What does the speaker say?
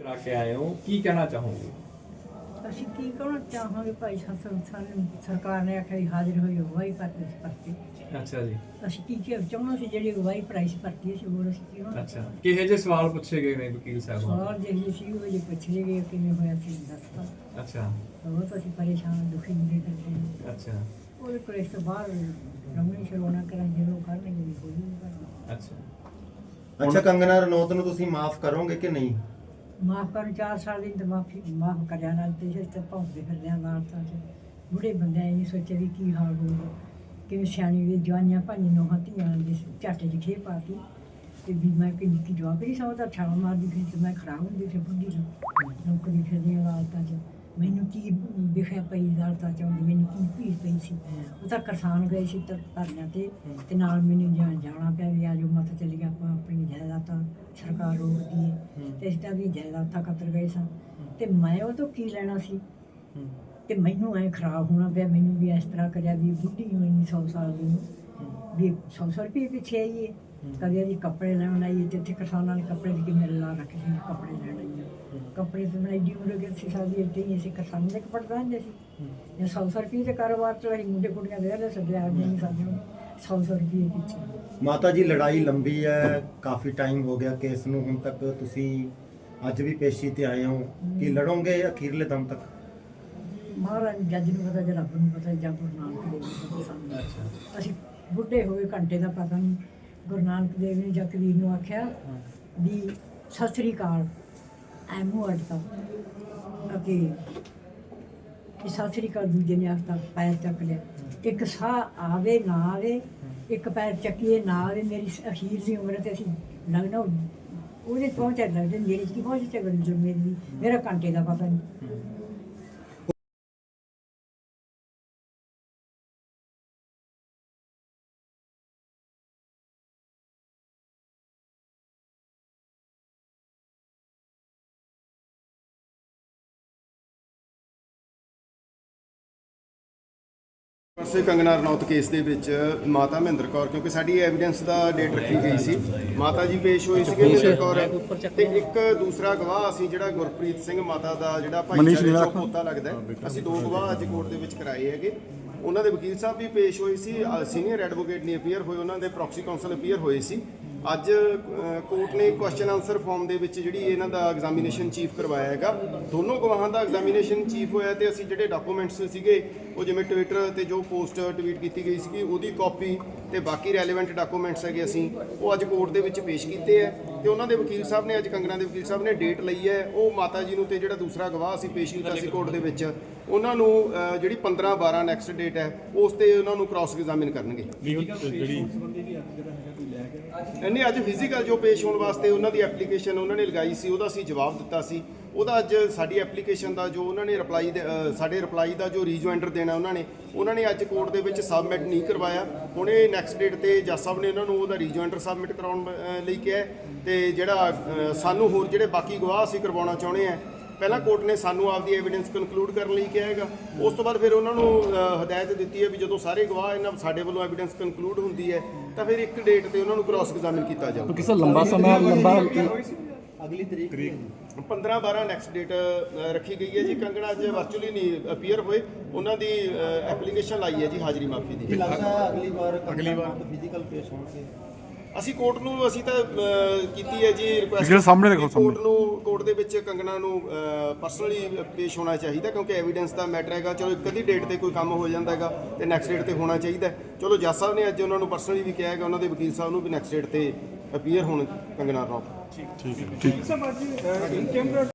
ਕਰਾ ਕੇ ਆਏ ਹੋ। ਕੀ ਕਹਿਣਾ ਚਾਹੋਗੇ? ਅਸੀਂ ਕੀ ਕਹਿਣਾ ਚਾਹਾਂਗੇ ਭਾਈ ਸਾਨੂੰ ਸਾਨੂੰ ਸਰਕਾਰ ਨੇ ਆਖਿਆ ਹਾਜ਼ਰ ਹੋਈ ਗਵਾਹੀ ਭਰਤੀ ਸੀ ਭਰਤੀ। ਅੱਛਾ ਜੀ। ਅਸੀਂ ਕੀ ਕੀ ਚਾਹੁੰਦੇ ਸੀ ਜਿਹੜੀ ਗਵਾਹੀ ਪ੍ਰਾਈਸ ਭਰਤੀ ਸੀ ਹੋਰ ਅਸੀਂ ਕੀ ਹੋਣਾ? ਅੱਛਾ। ਕਿਹੇ ਜਿਹੇ ਸਵਾਲ ਪੁੱਛੇ ਗਏ ਨੇ ਵਕੀਲ ਸਾਹਿਬ ਸਵਾਲ ਜਿਹੜੇ ਸੀ ਉਹ ਜੇ ਪੁੱਛੇ ਗਏ ਕਿਵੇਂ ਹੋਇਆ ਸੀ ਦੱਸਤਾ। ਅੱਛਾ। ਬਹੁਤ ਅਸੀਂ ਪਰੇਸ਼ਾਨ ਦੁਖੀ ਹੁੰਦੇ ਕਰਦੇ ਹਾਂ। ਅੱਛਾ। ਉਹਦੇ ਕੋਲ ਇਸ ਤੋਂ ਬਾਅਦ ਰਮਣੀ ਸ਼ਰੋਣਾ ਕਰਾਂ ਜਦੋਂ ਕਰਨਗੇ ਕੋਈ ਨਹੀਂ ਕਰਨਾ। ਅੱਛਾ। ਅੱਛਾ ਕੰਗਨਾ ਰਣੌਤ ਨੂੰ ਤੁਸੀਂ ਮਾਫ ਕਰੋਗੇ ਕਿ ਨਹੀਂ? ਮਾਫ ਕਰਨ, ਚਾਰ ਸਾਲ ਦੀ ਮਾਫੀ, ਮਾਫ ਕਰਿਆ ਨਾਲ ਤੇ ਜਿਸ ਤੇ ਭੌਂਕਦੇ ਫਿਰਦੇ ਆ ਨਾਲ ਤਾਂ ਚ ਬੁੜੇ ਬੰਦੇ ਇਹ ਸੋਚਿਆ ਵੀ ਕੀ ਹਾਲ ਹੋਊਗਾ। ਕਿ ਸਿਆਣੀ ਵੀ ਜਵਾਨੀਆਂ ਭਾਈ ਨੋਹਾਂ ਧੀਆਂ ਦੀ ਝਾਟੇ ਦੀ ਖੇ ਪਾਤੀ ਤੇ। ਵੀ ਮੈਂ ਕਿ ਨਿੱਕੀ ਜਵਾਬ ਨਹੀਂ ਸਮਝਦਾ, ਛਾਲ ਮਾਰਦੀ ਫਿਰ ਤੇ ਮੈਂ ਖਰਾਬ ਹੁੰਦੀ ਸੀ ਬੁੱਢੀ ਨੂੰ ਨੌਕਰੀ ਫਿਰਦੀਆਂ ਹਾਲਤਾਂ ਚ ਮੈਨੂੰ ਕੀ ਵਿਖਿਆ ਪਈ ਹਾਲਤਾਂ ਚ ਮੈਨੂੰ ਕੀ ਭੀੜ ਪਈ ਸੀ। ਉਹ ਤਾਂ ਕਿਸਾਨ ਗਏ ਸੀ ਤਾਂ, ਧਰਨਿਆਂ ਤੇ ਤੇ ਨਾਲ ਮੈਨੂੰ ਜਾ- ਜਾਣਾ ਪਿਆ ਵੀ ਆਜੋ ਮਤ ਚੱਲੀ ਗਿਆ ਆਪਾਂ ਆਪਣੀ ਜਾਇਦਾਦਾਂ ਸਰਕਾਰ ਰੋਕਦੀ ਹੈ ਤੇ ਇਸ ਦਾ ਵੀ ਜਾਇਦਾਦਾਂ ਕਤਰ ਗਏ ਸਾਂ। ਤੇ ਮੈਂ ਉਹ ਤੋਂ ਕੀ ਲੈਣਾ ਸੀ? ਤੇ ਮੈਨੂੰ ਐ ਖਰਾਬ ਹੋਣਾ ਪਿਆ, ਮੈਨੂੰ ਵੀ ਇਸ ਤਰ੍ਹਾਂ ਕਰਿਆ ਵੀ ਬੁੱਢੀ ਨੂੰ 100 ਸਾਲ ਦੀ ਨੂੰ ਵੀ 100 ਸੌ ਰੁਪਏ ਪਿੱਛੇ ਆਈਏ। ਕਦੇ ਅਸੀਂ ਕੱਪੜੇ ਲੈਣ ਆਈਏ ਤੇ ਇੱਥੇ ਕਿਸਾਨਾਂ ਨੇ ਕੱਪੜੇ ਦੀ ਕਿੰਨੇ ਲਾ ਰੱਖੇ ਸੀ ਕੱਪੜੇ ਲੈਣ ਆਈਏ। ਕੱਪੜੇ ਤੇ ਮੈਂ ਐਡੀ ਉਮਰ ਕੇ ਸੀ ਸਾਡੀ ਇੱਥੇ ਹੀ ਅਸੀਂ ਕਿਸਾਨ ਦੇ ਕੱਪੜੇ ਪਾਉਂਦੇ ਸੀ। ਇਹ 100 ਸੌ ਰੁਪਏ ਦੇ ਕਾਰੋਬਾਰ ਚ ਅਸੀਂ ਮੁੰਡੇ ਕੁੜੀਆਂ ਦੇ ਰਹੇ ਸੱਜਿਆ ਨਹੀਂ ਸਾਡੇ 100 ਸੌ ਰੁਪਏ ਪਿੱਛੇ ਮਾਤਾ ਜੀ ਲੜਾਈ ਲੰਬੀ ਹੈ ਕਾਫੀ ਟਾਈਮ ਹੋ ਗਿਆ ਕੇਸ ਨੂੰ ਹੁਣ ਤੱਕ ਤੁਸੀਂ ਅੱਜ ਵੀ ਪੇਸ਼ੀ ਤੇ ਆਏ ਹੋ। ਕਿ ਲੜੋਗੇ ਅਖੀਰਲੇ ਦਮ ਤੱਕ? ਮਹਾਰਾਜ ਜੱਜ ਨੂੰ ਪਤਾ ਜਾਂ ਰੱਬ ਨੂੰ ਪਤਾ ਜਾਂ ਗੁਰੂ ਨਾਨਕ ਦੇਵ ਨੂੰ ਪਤਾ ਸਾਨੂੰ। ਅਸੀਂ ਬੁੱਢੇ ਹੋਏ ਘੰਟੇ ਦਾ ਪਤਾ ਨਹੀਂ। ਗੁਰੂ ਨਾਨਕ ਦੇਵ ਨੇ ਜਾਂ ਕਬੀਰ ਨੂੰ ਆਖਿਆ ਵੀ ਸਤਿ ਸ੍ਰੀ ਅਕਾਲ। ਐ ਮੂੰਹ ਅੜਤਾ ਕਿ ਸਤਿ ਸ੍ਰੀ ਅਕਾਲ ਦੂਜੇ ਨੇ ਆਖਤਾ, ਪੈਰ ਚੱਕ ਲਿਆ। ਇੱਕ ਸਾਹ ਆਵੇ, ਨਾ ਆਵੇ, ਇੱਕ ਪੈਰ ਚੱਕੀਏ, ਨਾ ਆਵੇ, ਮੇਰੀ ਅਖੀਰ ਦੀ ਉਮਰ ਤੇ ਅਸੀਂ ਲੱਗਣਾ ਉਹਦੇ ਪਹੁੰਚਿਆ ਲੱਗਦੇ ਮੇਰੇ ਕੀ ਪਹੁੰਚ ਤੇ ਗਲ ਮੇਰੀ ਮੇਰਾ ਘੰਟੇ ਦਾ ਪਤਾ ਨਹੀਂ ਪਾਸੇ ਕੰਗਨਾ ਰਣੌਤ ਕੇਸ ਦੇ ਵਿੱਚ ਮਾਤਾ ਮਹਿੰਦਰ ਕੌਰ ਕਿਉਂਕਿ ਸਾਡੀ ਐਵੀਡੈਂਸ ਦਾ ਡੇਟ ਰੱਖੀ ਗਈ ਸੀ। ਮਾਤਾ ਜੀ ਪੇਸ਼ ਹੋਈ ਸੀਗੇ ਮਹਿੰਦਰ ਕੌਰ। ਤੇ ਇੱਕ ਦੂਸਰਾ ਗਵਾਹ ਅਸੀਂ ਜਿਹੜਾ ਗੁਰਪ੍ਰੀਤ ਸਿੰਘ ਮਾਤਾ ਦਾ ਜਿਹੜਾ ਭਾਈਚਾਰੇ ਚੋਂ ਪੋਤਾ ਲੱਗਦਾ। ਅਸੀਂ ਦੋ ਗਵਾਹ ਅੱਜ ਕੋਰਟ ਦੇ ਵਿੱਚ ਕਰਾਏ ਹੈਗੇ। ਉਹਨਾਂ ਦੇ ਵਕੀਲ ਸਾਹਿਬ ਵੀ ਪੇਸ਼ ਹੋਏ ਸੀ ਸੀਨੀਅਰ ਐਡਵੋਕੇਟ ਨੇ ਅਪੀਅਰ ਹੋਏ ਉਹਨਾਂ ਦੇ ਪ੍ਰੋਕਸੀ ਕਾਉਂਸਲ ਅਪੀਅਰ ਹੋਏ ਸੀ। ਅੱਜ ਕੋਰਟ ਨੇ ਕੁਐਸਚਨ ਆਨਸਰ ਫਾਰਮ ਦੇ ਵਿੱਚ ਜਿਹੜੀ ਇਹਨਾਂ ਦਾ ਐਗਜ਼ਾਮੀਨੇਸ਼ਨ ਚੀਫ ਕਰਵਾਇਆ ਹੈਗਾ, ਦੋਨੋਂ ਗਵਾਹਾਂ ਦਾ ਐਗਜ਼ਾਮੀਨੇਸ਼ਨ ਚੀਫ ਹੋਇਆ ਤੇ ਅਸੀਂ ਜਿਹੜੇ ਡਾਕੂਮੈਂਟਸ ਸੀਗੇ, ਉਹ ਜਿਵੇਂ ਟਵਿੱਟਰ ਤੇ ਜੋ ਪੋਸਟ ਟਵੀਟ ਕੀਤੀ ਗਈ ਸੀਗੀ, ਉਹਦੀ ਕਾਪੀ ਤੇ ਬਾਕੀ ਰੈਲੇਵੈਂਟ ਡਾਕੂਮੈਂਟਸ ਹੈਗੇ ਅਸੀਂ, ਉਹ ਅੱਜ ਕੋਰਟ ਦੇ ਵਿੱਚ ਪੇਸ਼ ਕੀਤੇ ਹੈ ਤੇ ਉਹਨਾਂ ਦੇ ਵਕੀਲ ਸਾਹਿਬ ਨੇ, ਅੱਜ ਕੰਗਣਾ ਦੇ ਵਕੀਲ ਸਾਹਿਬ ਨੇ ਡੇਟ ਲਈ ਹੈ, ਉਹ ਮਾਤਾ ਜੀ ਨੂੰ ਤੇ ਜਿਹੜਾ ਦੂਸਰਾ ਗਵਾਹ ਅਸੀਂ ਪੇਸ਼ ਕੀਤਾ ਸੀ ਕੋਰਟ ਦੇ ਵਿੱਚ, ਉਹਨਾਂ ਨੂੰ ਜਿਹੜੀ 15 12 ਨੈਕਸਟ ਡੇਟ ਹੈ, ਉਸ ਤੇ ਉਹਨਾਂ ਨੂੰ ਕ੍ਰਾਸ ਐਗਜ਼ਾਮਿਨ ਕਰਨਗੇ। ਨਹੀਂ ਅੱਜ ਫਿਜ਼ੀਕਲ ਜੋ ਪੇਸ਼ ਹੋਣ ਵਾਸਤੇ ਉਹਨਾਂ ਦੀ ਐਪਲੀਕੇਸ਼ਨ ਉਹਨਾਂ ਨੇ ਲਗਾਈ ਸੀ, ਉਹਦਾ ਅਸੀਂ ਜਵਾਬ ਦਿੱਤਾ ਸੀ। ਉਹਦਾ ਅੱਜ ਸਾਡੀ ਐਪਲੀਕੇਸ਼ਨ ਦਾ ਜੋ ਉਹਨਾਂ ਨੇ ਰਿਪਲਾਈ ਸਾਡੇ ਰਿਪਲਾਈ ਦਾ ਜੋ ਰੀਜੁਆਇੰਡਰ ਦੇਣਾ ਉਹਨਾਂ ਨੇ ਉਹਨਾਂ ਨੇ ਅੱਜ ਕੋਰਟ ਦੇ ਵਿੱਚ ਸਬਮਿਟ ਨਹੀਂ ਕਰਵਾਇਆ। ਹੁਣ ਇਹ ਨੈਕਸਟ ਡੇਟ ਤੇ ਜੱਜ ਸਾਹਿਬ ਨੇ ਉਹਨਾਂ ਨੂੰ ਉਹਦਾ ਰੀਜੁਆਇੰਡਰ ਸਬਮਿਟ ਕਰਾਉਣ ਲਈ ਕਿਹਾ ਹੈ ਤੇ ਜਿਹੜਾ ਸਾਨੂੰ ਹੋਰ ਜਿਹੜੇ ਬਾਕੀ ਗਵਾਹ ਅਸੀਂ ਕਰਵਾਉਣਾ ਚਾਹੁੰਦੇ ਆ ਪਹਿਲਾਂ ਕੋਰਟ ਨੇ ਸਾਨੂੰ ਆਪਦੀ ਐਵੀਡੈਂਸ ਕਨਕਲੂਡ ਕਰਨ ਲਈ ਕਿਹਾ ਹੈਗਾ। ਉਸ ਤੋਂ ਬਾਅਦ ਫਿਰ ਉਹਨਾਂ ਨੂੰ ਹਦਾਇਤ ਦਿੱਤੀ ਹੈ ਵੀ ਜਦੋਂ ਸਾਰੇ ਗਵਾਹ ਇਹਨਾਂ, ਸਾਡੇ ਵੱਲੋਂ ਐਵੀਡੈਂਸ ਕਨਕਲੂਡ ਹੁੰਦੀ ਹੈ ਤਾਂ ਫਿਰ ਇੱਕ ਡੇਟ ਤੇ ਉਹਨਾਂ ਨੂੰ ਕ੍ਰਾਸ ਐਗਜ਼ਾਮਿਨ ਕੀਤਾ ਜਾਊਗਾ ਕਿਸੇ ਲੰਬਾ ਸਮਾਂ ਲੰਬਾ 15 12 ਨੈਕਸਟ ਡੇਟ ਰੱਖੀ ਗਈ ਹੈ ਜੀ। ਕੰਗਣਾ ਅੱਜ ਵਰਚੁਅਲੀ ਨਹੀਂ ਅਪੀਅਰ ਹੋਏ। ਉਹਨਾਂ ਦੀ ਐਪਲੀਕੇਸ਼ਨ ਲਾਈ ਹੈ ਜੀ ਹਾਜ਼ਰੀ ਮਾਫੀ ਦੀ। ਲੱਗਦਾ ਅਗਲੀ ਵਾਰ ਅਗਲੀ ਵਾਰ। ਫਿਜ਼ੀਕਲ ਪੇਸ਼ ਹੋਣਗੇ। ਅਸੀਂ ਕੋਰਟ ਨੂੰ ਅਸੀਂ ਤਾਂ ਅਹ, ਕੀਤੀ ਹੈ ਜੀ ਰਿਕੁਐਸਟ ਜਿਹੜਾ ਸਾਹਮਣੇ ਦੇਖੋ ਕੋਰਟ ਨੂੰ ਕੋਰਟ ਦੇ ਵਿੱਚ ਕੰਗਣਾ ਨੂੰ ਪਰਸਨਲੀ ਪੇਸ਼ ਹੋਣਾ ਚਾਹੀਦਾ ਕਿਉਂਕਿ ਐਵੀਡੈਂਸ ਦਾ ਮੈਟਰ ਹੈਗਾ। ਚਲੋ ਇੱਕ ਅੱਧੀ ਡੇਟ ਤੇ ਕੋਈ ਕੰਮ ਹੋ ਜਾਂਦਾ ਹੈਗਾ ਤੇ ਨੈਕਸਟ ਡੇਟ ਤੇ ਹੋਣਾ ਚਾਹੀਦਾ ਹੈ। ਚਲੋ ਜੱਜ ਸਾਹਿਬ ਨੇ ਅੱਜ ਉਹਨਾਂ ਨੂੰ ਪਰਸਨਲੀ ਵੀ ਕਿਹਾ ਹੈਗਾ ਉਹਨਾਂ ਦੇ ਵਕੀਲ ਸਾਹਿਬ ਨੂੰ ਵੀ ਨੈਕਸਟ ਡੇਟ ਤੇ ਅਪੀਅਰ ਹੋਣ ਕੰਗਣਾ ਰਣੌਤ ਠੀਕ।